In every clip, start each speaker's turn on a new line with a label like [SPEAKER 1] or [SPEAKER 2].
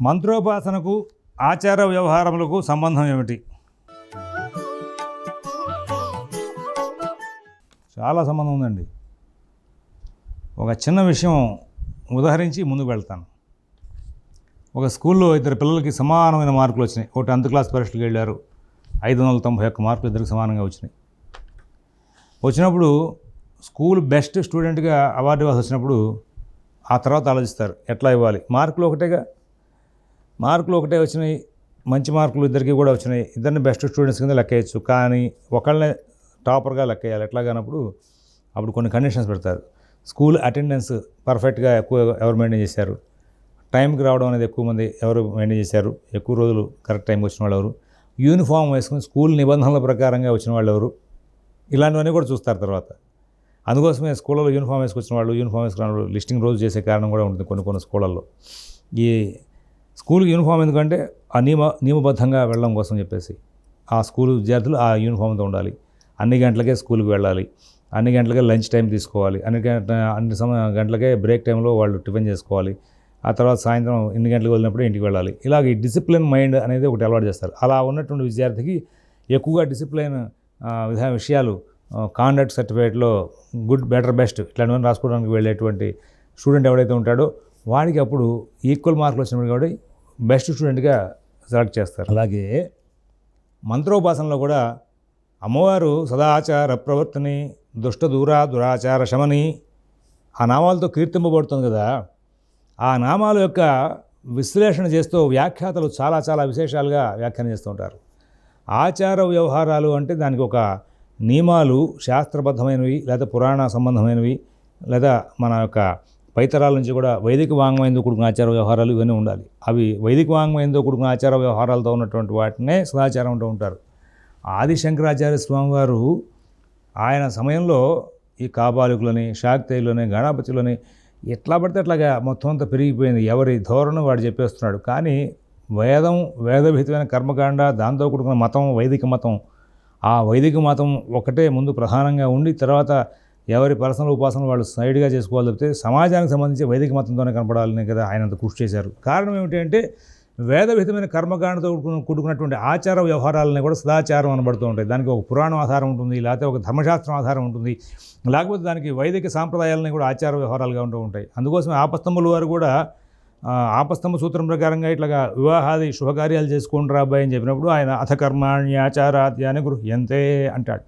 [SPEAKER 1] మంత్రోపాసనకు ఆచార వ్యవహారములకు సంబంధం ఏమిటి? చాలా సంబంధం ఉందండి. ఒక చిన్న విషయం ఉదహరించి ముందుకు వెళ్తాను. ఒక స్కూల్లో ఇద్దరు పిల్లలకి సమానమైన మార్కులు వచ్చినాయి. ఒక టెన్త్ క్లాస్ పరీక్షలకు వెళ్ళారు. ఐదు వందల తొంభై ఒక్క మార్కులు ఇద్దరికి సమానంగా వచ్చినాయి. వచ్చినప్పుడు స్కూల్ బెస్ట్ స్టూడెంట్గా అవార్డు ఇవ్వాల్సి వచ్చినప్పుడు ఆ తర్వాత ఆలోచిస్తారు. ఎట్లా ఇవ్వాలి? మార్కులు ఒకటేగా? మార్కులు ఒకటే వచ్చినాయి మంచి మార్కులు ఇద్దరికి కూడా వచ్చినాయి. ఇద్దరిని బెస్ట్ స్టూడెంట్స్ కింద లెక్కేయచ్చు. కానీ ఒకళ్ళనే టాపర్గా లెక్కేయాలి. ఎట్లాగానప్పుడు అప్పుడు కొన్ని కండిషన్స్ పెడతారు. స్కూల్ అటెండెన్స్ పర్ఫెక్ట్గా ఎక్కువ ఎవరు మెయింటైన్ చేశారు? టైంకి రావడం అనేది ఎక్కువ మంది ఎవరు మెయింటైన్ చేశారు? ఎక్కువ రోజులు కరెక్ట్ టైంకి వచ్చిన వాళ్ళు ఎవరు? యూనిఫామ్ వేసుకుని స్కూల్ నిబంధనల ప్రకారంగా వచ్చిన వాళ్ళు ఎవరు? ఇలాంటివన్నీ కూడా చూస్తారు తర్వాత. అందుకోసమే స్కూళ్ళలో యూనిఫామ్ వేసుకొచ్చిన వాళ్ళు యూనిఫామ్ వేసుకున్న వాళ్ళు లిస్టింగ్ రోజు చేసే కారణం కూడా ఉంటుంది కొన్ని కొన్ని స్కూళ్ళల్లో ఈ స్కూల్కి యూనిఫామ్ ఎందుకంటే ఆ నియమ నియమబద్ధంగా వెళ్ళడం కోసం చెప్పేసి. ఆ స్కూల్ విద్యార్థులు ఆ యూనిఫామ్తో ఉండాలి. అన్ని గంటలకే స్కూల్కి వెళ్ళాలి. అన్ని గంటలకే లంచ్ టైం తీసుకోవాలి. అన్ని గంట అన్ని సమ గంటలకే బ్రేక్ టైంలో వాళ్ళు టిఫిన్ చేసుకోవాలి. ఆ తర్వాత సాయంత్రం ఎన్ని గంటలకు వెళ్ళినప్పుడు ఇంటికి వెళ్ళాలి. ఇలాగ ఈ డిసిప్లిన్ మైండ్ అనేది ఒకటి అలవాటు చేస్తారు. అలా ఉన్నటువంటి విద్యార్థికి ఎక్కువగా డిసిప్లిన్ విధా విషయాలు కాండక్ట్ సర్టిఫికేట్లో గుడ్ బెటర్ బెస్ట్ ఇట్లాంటివన్నీ రాసుకోవడానికి వెళ్ళేటువంటి స్టూడెంట్ ఎవడైతే ఉంటాడో వాడికి అప్పుడు ఈక్వల్ మార్కులు వచ్చినప్పుడు కాబట్టి బెస్ట్ స్టూడెంట్గా సెలెక్ట్ చేస్తారు. అలాగే మంత్రోపాసనలో కూడా అమ్మవారు సదాచార ప్రవర్తని దుష్ట దూరా దురాచార శమని ఆ నామాలతో కీర్తింపబడుతుంది కదా. ఆ నామాల యొక్క విశ్లేషణ చేస్తూ వ్యాఖ్యాతలు చాలా చాలా విశేషాలుగా వ్యాఖ్యానం చేస్తూ ఉంటారు. ఆచార వ్యవహారాలు అంటే దానికి ఒక నియమాలు శాస్త్రబద్ధమైనవి లేదా పురాణ సంబంధమైనవి లేదా మన యొక్క పైతరాల నుంచి కూడా వైదిక వాంగ్మయంతో కూడుకున్న ఆచార వ్యవహారాలు ఇవన్నీ ఉండాలి. అవి వైదిక వాంగ్మయంతో కూడుకున్న ఆచార వ్యవహారాలతో ఉన్నటువంటి వాటినే సదాచారం ఉంటారు. ఆది శంకరాచార్య స్వామివారు ఆయన సమయంలో ఈ కాబాలికులని శాక్తేయులని గణపతులని ఎట్లా పడితే అట్లాగా మొత్తం అంతా పెరిగిపోయింది. ఎవరి ధోరణి వాడు చెప్పేస్తున్నాడు. కానీ వేదం వేదభీతమైన కర్మకాండ దాంతో కూడుకున్న మతం వైదిక మతం ఆ వైదిక మతం ఒకటే ముందు ప్రధానంగా ఉండి తర్వాత ఎవరి పర్సనల్ ఉపాసన వాళ్ళు సైడ్గా చేసుకోవాలి తప్పితే సమాజానికి సంబంధించి వైదిక మతంతోనే కనపడాలని కదా ఆయన అంత కృషి చేశారు. కారణం ఏమిటంటే వేదవిధమైన కర్మకాండతో కూడుకున్నటువంటి ఆచార వ్యవహారాలని కూడా సదాచారం అనబడుతూ ఉంటాయి. దానికి ఒక పురాణం ఆధారం ఉంటుంది లేకపోతే ఒక ధర్మశాస్త్రం ఆధారం ఉంటుంది. లేకపోతే దానికి వైదిక సాంప్రదాయాలని కూడా ఆచార వ్యవహారాలుగా ఉంటూ ఉంటాయి. అందుకోసం ఆపస్తంభుల వారు కూడా ఆపస్తంభ సూత్రం ప్రకారంగా ఇట్లాగా వివాహాది శుభకార్యాలు చేసుకుంటారా అబ్బాయి అని చెప్పినప్పుడు ఆయన అథ కర్మాణ్యాచారాద్యాన్ని గృహ్యంతే అంటాడు.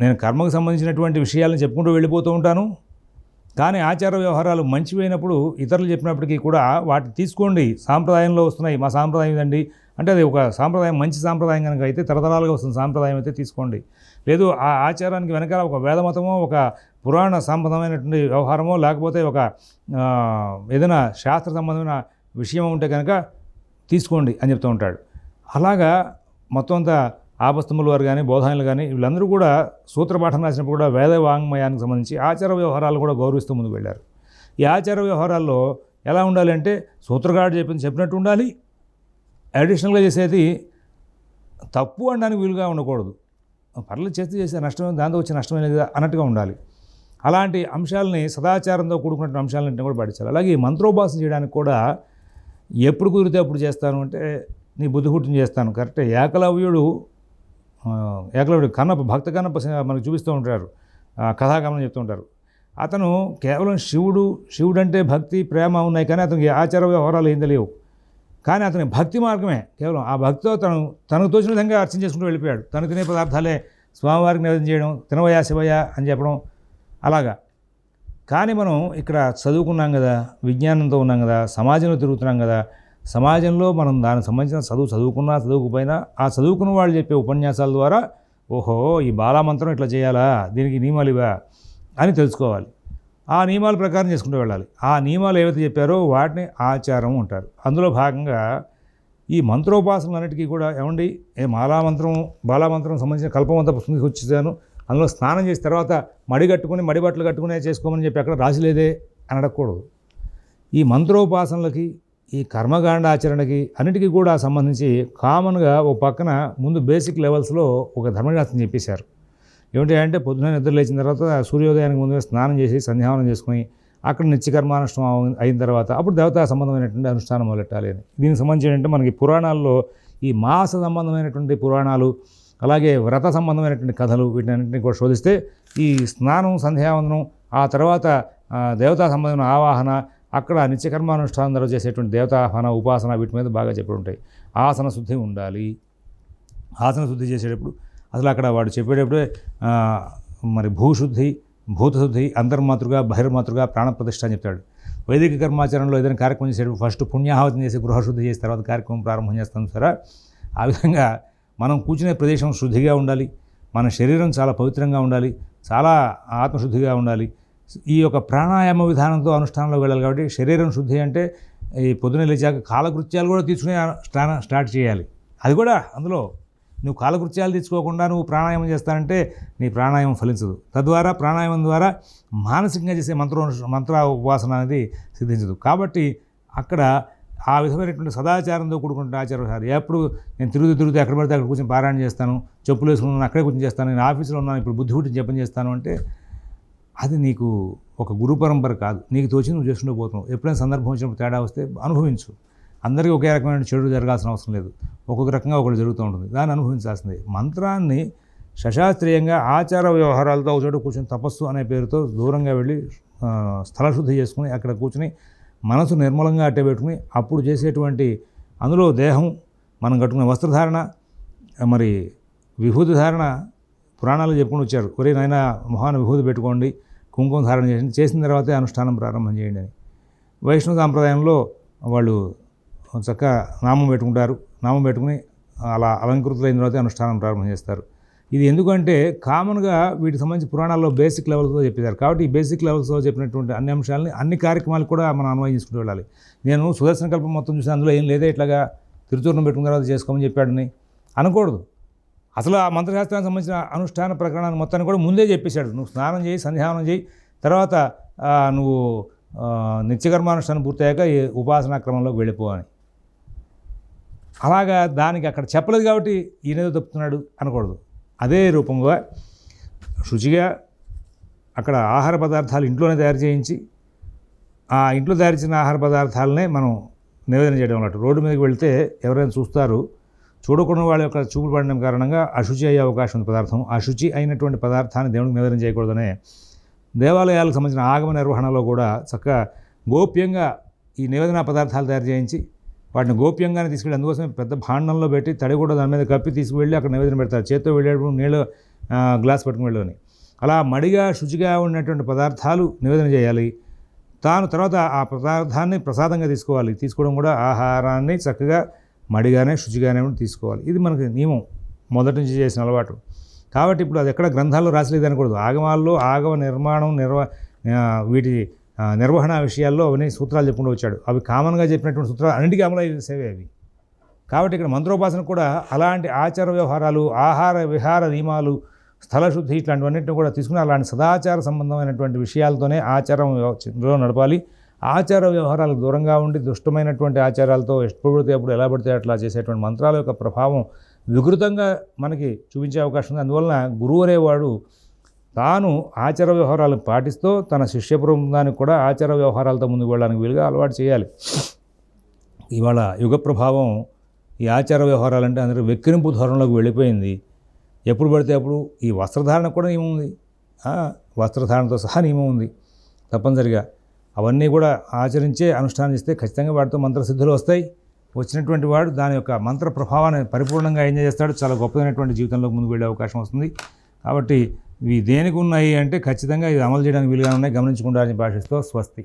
[SPEAKER 1] నేను కర్మకు సంబంధించినటువంటి విషయాలను చెప్పుకుంటూ వెళ్ళిపోతూ ఉంటాను. కానీ ఆచార వ్యవహారాలు మంచివైనప్పుడు ఇతరులు చెప్పినప్పటికీ కూడా వాటిని తీసుకోండి. సాంప్రదాయంలో వస్తున్నాయి. మా సాంప్రదాయం ఇదండి. అంటే అది ఒక సాంప్రదాయం మంచి సాంప్రదాయం కనుక అయితే తరతరాలుగా వస్తుంది సాంప్రదాయం అయితే తీసుకోండి. లేదు ఆ ఆచారానికి వెనకాల ఒక వేదమతమో ఒక పురాణ సంబంధమైనటువంటి వ్యవహారమో లేకపోతే ఒక ఏదైనా శాస్త్ర సంబంధమైన విషయం ఉంటే కనుక తీసుకోండి అని చెప్తూ ఉంటాడు. అలాగా మొత్తం అంతా ఆపస్తముల వారు కానీ బోధనలు కానీ వీళ్ళందరూ కూడా సూత్రపాఠం రాసినప్పుడు కూడా వేద వాంగ్మయానికి సంబంధించి ఆచార వ్యవహారాలు కూడా గౌరవిస్తూ ముందుకు వెళ్ళారు. ఈ ఆచార వ్యవహారాల్లో ఎలా ఉండాలి అంటే సూత్రగాడు చెప్పింది చెప్పినట్టు ఉండాలి. అడిషనల్గా చేసేది తప్పు అనడానికి వీలుగా ఉండకూడదు. పర్లేదు చేస్తే చేసే నష్టం దాంతో వచ్చే నష్టమే లేదా అన్నట్టుగా ఉండాలి. అలాంటి అంశాలని సదాచారంతో కూడుకున్న అంశాలని కూడా పాటించాలి. అలాగే మంత్రోపాసన చేయడానికి కూడా ఎప్పుడు కుదిరితే అప్పుడు చేస్తాను అంటే నీ బుద్ధిహుట్టిని చేస్తాను. కరెక్టే. ఏకలవ్యుడు ఆ, కన్నప్ప భక్త కన్నప్ప మనకు చూపిస్తూ ఉంటారు. కథాగమనం చెప్తూ ఉంటారు. అతను కేవలం శివుడు శివుడు అంటే భక్తి ప్రేమ ఉన్నాయి కానీ అతనికి ఆచార వ్యవహారాలు ఏం తెలియవు. కానీ అతని భక్తి మార్గమే కేవలం ఆ భక్తితో తను తనకు తోచిన విధంగా అర్చన చేసుకుంటూ వెళ్ళిపోయాడు. తను తినే పదార్థాలే స్వామివారికి నివేదన చేయడం తినవయా శివయ అని చెప్పడం అలాగా. కానీ మనం ఇక్కడ చదువుకున్నాం కదా విజ్ఞానంతో ఉన్నాం కదా సమాజంలో తిరుగుతున్నాం కదా సమాజంలో మనం దానికి సంబంధించిన చదువు చదువుకున్నా చదువుకుపోయినా ఆ చదువుకున్న వాళ్ళు చెప్పే ఉపన్యాసాల ద్వారా ఓహో ఈ బాలామంత్రం ఇట్లా చేయాలా? దీనికి నియమాలు ఇవా అని తెలుసుకోవాలి. ఆ నియమాల ప్రకారం చేసుకుంటూ వెళ్ళాలి. ఆ నియమాలు ఏవైతే చెప్పారో వాటిని ఆచారం ఉంటారు అందులో భాగంగా ఈ మంత్రోపాసనలన్నిటికీ కూడా ఏమండి ఏ మాలామంత్రం బాలామంత్రం సంబంధించిన కల్పమంత పుస్తకం వచ్చేసాను అందులో స్నానం చేసిన తర్వాత మడి కట్టుకుని మడి బట్టలు కట్టుకునే చేసుకోమని చెప్పి అక్కడ రాసిలేదే అని అడగకూడదు. ఈ మంత్రోపాసనలకి ఈ కర్మకాండ ఆచరణకి అన్నిటికీ కూడా సంబంధించి కామన్గా ఓ పక్కన ముందు బేసిక్ లెవెల్స్లో ఒక ధర్మశాస్త్రం చెప్పేశారు. ఏమిటి అంటే పొద్దున నిద్ర లేచిన తర్వాత సూర్యోదయానికి ముందు స్నానం చేసి సంధ్యావనం చేసుకుని అక్కడ నిత్యకర్మానుష్ఠానం అయిన తర్వాత అప్పుడు దేవతా సంబంధమైనటువంటి అనుష్ఠానం మొదలెట్టాలి అని. దీనికి సంబంధించి ఏంటంటే మనకి పురాణాల్లో ఈ మాస సంబంధమైనటువంటి పురాణాలు అలాగే వ్రత సంబంధమైనటువంటి కథలు వీటినన్నింటినీ కూడా శోధిస్తే ఈ స్నానం సంధ్యావందనం ఆ తర్వాత దేవతా సంబంధమైన ఆవాహన అక్కడ నిత్యకర్మానుష్ఠానం చేసేటువంటి దేవతాహన ఉపాసన వీటి మీద బాగా చెప్పి ఉంటాయి. ఆసన శుద్ధి ఉండాలి. ఆసన శుద్ధి చేసేటప్పుడు అసలు అక్కడ వాడు చెప్పేటప్పుడే మరి భూశుద్ధి భూతశుద్ధి అంతర్మాతృగా బహిర్మాతృగా ప్రాణప్రతిష్ఠ అని చెప్తాడు. వైదిక కర్మాచరణలో ఏదైనా కార్యక్రమం చేసేటప్పుడు ఫస్ట్ పుణ్యాహవతం చేసి గృహశుద్ధి చేసి తర్వాత కార్యక్రమం ప్రారంభం చేస్తాం సరే. ఆ విధంగా మనం కూర్చునే ప్రదేశం శుద్ధిగా ఉండాలి. మన శరీరం చాలా పవిత్రంగా ఉండాలి. చాలా ఆత్మశుద్ధిగా ఉండాలి. ఈ యొక్క ప్రాణాయామ విధానంతో అనుష్ఠానంలో వెళ్ళాలి కాబట్టి శరీరం శుద్ధి అంటే ఈ పొద్దున లేచాక కాలకృత్యాలు కూడా తీసుకునే స్నానం స్టార్ట్ చేయాలి. అది కూడా అందులో నువ్వు కాలకృత్యాలు తీసుకోకుండా నువ్వు ప్రాణాయామం చేస్తానంటే నీ ప్రాణాయామం ఫలించదు. తద్వారా ప్రాణాయామం ద్వారా మానసికంగా చేసే మంత్ర మంత్ర ఉపవాసన అనేది సిద్ధించదు. కాబట్టి అక్కడ ఆ విధమైనటువంటి సదాచారంతో కూడుకుంటే ఆచారం సార్ ఎప్పుడు నేను తిరుగుతూ తిరుగుతూ ఎక్కడ పడితే అక్కడ కూర్చొని పారాయణ చేస్తాను చెప్పులు వేసుకున్నాను అక్కడే కూర్చొని చేస్తాను నేను ఆఫీస్లో ఉన్నాను ఇప్పుడు బుద్ధి పుట్టి జపం చేస్తాను అంటే అది నీకు ఒక గురు పరంపర కాదు. నీకు తోచి నువ్వు చేసుకుంటూ పోతున్నావు. ఎప్పుడైనా సందర్భం వచ్చినప్పుడు తేడా వస్తే అనుభవించు. అందరికీ ఒకే రకమైన చెడు జరగాల్సిన అవసరం లేదు. ఒక్కొక్క రకంగా ఒకటి జరుగుతూ ఉంటుంది. దాన్ని అనుభవించాల్సింది. మంత్రాన్ని శశాస్త్రీయంగా ఆచార వ్యవహారాలతో ఒక చోట కూర్చొని తపస్సు అనే పేరుతో దూరంగా వెళ్ళి స్థలశుద్ధి చేసుకుని అక్కడ కూర్చుని మనసు నిర్మలంగా అట్టే పెట్టుకుని అప్పుడు చేసేటువంటి అందులో దేహం మనం కట్టుకునే వస్త్రధారణ మరి విభూతి ధారణ పురాణాలు చెప్పుకొని వచ్చారు. ఒరే నాయన మొహాన విభూతి పెట్టుకోండి. కుంకుమ ధారణ చేసి చేసిన తర్వాతే అనుష్ఠానం ప్రారంభం చేయండి అని. వైష్ణవ సాంప్రదాయంలో వాళ్ళు చక్కగా నామం పెట్టుకుంటారు. నామం పెట్టుకుని అలా అలంకృతులైన తర్వాత అనుష్ఠానం ప్రారంభం చేస్తారు. ఇది ఎందుకంటే కామన్గా వీటికి సంబంధించి పురాణాల్లో బేసిక్ లెవెల్స్లో చెప్పేశారు. కాబట్టి ఈ బేసిక్ లెవెల్స్లో చెప్పినటువంటి అన్ని అంశాలని అన్ని కార్యక్రమాలు కూడా మనం అన్వయం చేసుకుంటూ వెళ్ళాలి. నేను సుదర్శన కల్పం మొత్తం చూసి అందులో ఏం లేదే ఇట్లాగా తిరుచూర్ణం పెట్టుకున్న తర్వాత చేసుకోమని చెప్పాడని అనకూడదు. అసలు ఆ మంత్రశాస్త్రానికి సంబంధించిన అనుష్ఠాన ప్రకరణాన్ని మొత్తాన్ని కూడా ముందే చెప్పేశాడు. నువ్వు స్నానం చేయి సంధ్యావనం చేయి. తర్వాత నువ్వు నిత్యకర్మానుష్ఠానం పూర్తయ్యాక ఈ ఉపాసనా క్రమంలోకి వెళ్ళిపో అని. అలాగా దానికి అక్కడ చెప్పలేదు కాబట్టి ఈయనేదో తప్పుతున్నాడు అనకూడదు. అదే రూపంగా శుచిగా అక్కడ ఆహార పదార్థాలు ఇంట్లోనే తయారు చేయించి ఆ ఇంట్లో తయారు చేసిన ఆహార పదార్థాలనే మనం నివేదన చేయడం అన్నట్టు. రోడ్డు మీదకి వెళ్తే ఎవరైనా చూస్తారు చూడకుండా వాళ్ళ యొక్క చూపులు పడడం కారణంగా అశుచి అయ్యే అవకాశం ఉంది పదార్థం. అశుచి అయినటువంటి పదార్థాన్ని దేవునికి నివేదన చేయకూడదనే దేవాలయాలకు సంబంధించిన ఆగమ నిర్వహణలో కూడా చక్కగా గోప్యంగా ఈ నివేదన పదార్థాలు తయారు చేయించి వాటిని గోప్యంగానే తీసుకెళ్ళి అందుకోసమే పెద్ద భాండంలో పెట్టి తడి కూడా దాని మీద కప్పి తీసుకువెళ్ళి అక్కడ నివేదన పెడతారు. చేత్తో వెళ్ళేటప్పుడు నీళ్ళు గ్లాస్ పట్టుకుని వెళ్ళని అలా మడిగా శుచిగా ఉన్నటువంటి పదార్థాలు నివేదన చేయాలి. తాను తర్వాత ఆ పదార్థాన్ని ప్రసాదంగా తీసుకోవాలి. తీసుకోవడం కూడా ఆహారాన్ని చక్కగా మడిగానే శుచిగానే తీసుకోవాలి. ఇది మనకి నియమం. మొదటి నుంచి చేసిన అలవాటు. కాబట్టి ఇప్పుడు అది ఎక్కడ గ్రంథాల్లో రాసలేదు అనకూడదు. ఆగమాల్లో ఆగమ నిర్మాణం నిర్వ వీటి నిర్వహణ విషయాల్లో అవన్నీ సూత్రాలు చెప్పుకుంటూ వచ్చాడు. అవి కామన్గా చెప్పినటువంటి సూత్రాలు అన్నిటికీ అమలు చేసేవే అవి. కాబట్టి ఇక్కడ మంత్రోపాసన కూడా అలాంటి ఆచార వ్యవహారాలు ఆహార విహార నియమాలు స్థలశుద్ధి ఇట్లాంటివన్నింటిని కూడా తీసుకుని అలాంటి సదాచార సంబంధమైనటువంటి విషయాలతోనే ఆచారం నడపాలి. ఆచార వ్యవహారాలకు దూరంగా ఉండి దుష్టమైనటువంటి ఆచారాలతో ఎప్పుడు పడితే అప్పుడు ఎలా పడితే అట్లా చేసేటువంటి మంత్రాల యొక్క ప్రభావం వికృతంగా మనకి చూపించే అవకాశం ఉంది. అందువలన గురువు అనేవాడు తాను ఆచార వ్యవహారాలను పాటిస్తూ తన శిష్య బృందానికి కూడా ఆచార వ్యవహారాలతో ముందుకు వెళ్ళడానికి వీలుగా అలవాటు చేయాలి. ఇవాళ యుగ ప్రభావం ఈ ఆచార వ్యవహారాలంటే అందరూ వెక్కిరింపు ధోరణిలోకి వెళ్ళిపోయింది. ఎప్పుడు పడితే అప్పుడు ఈ వస్త్రధారణ కూడా నియమం ఉంది. వస్త్రధారణతో సహా నియమం ఉంది. తప్పనిసరిగా అవన్నీ కూడా ఆచరించే అనుష్ఠానం చేస్తే ఖచ్చితంగా వాటితో మంత్రసిద్ధులు వస్తాయి. వచ్చినటువంటి వాడు దాని యొక్క మంత్ర ప్రభావాన్ని పరిపూర్ణంగా ఎంజాయ్ చేస్తాడు. చాలా గొప్పదైనటువంటి జీవితంలో ముందుకు వెళ్ళే అవకాశం వస్తుంది. కాబట్టి ఇవి దేనికి ఉన్నాయి అంటే ఖచ్చితంగా ఇది అమలు చేయడానికి వీలుగా ఉన్నాయి. గమనించుకుంటారని భాషిస్తూ స్వస్తి.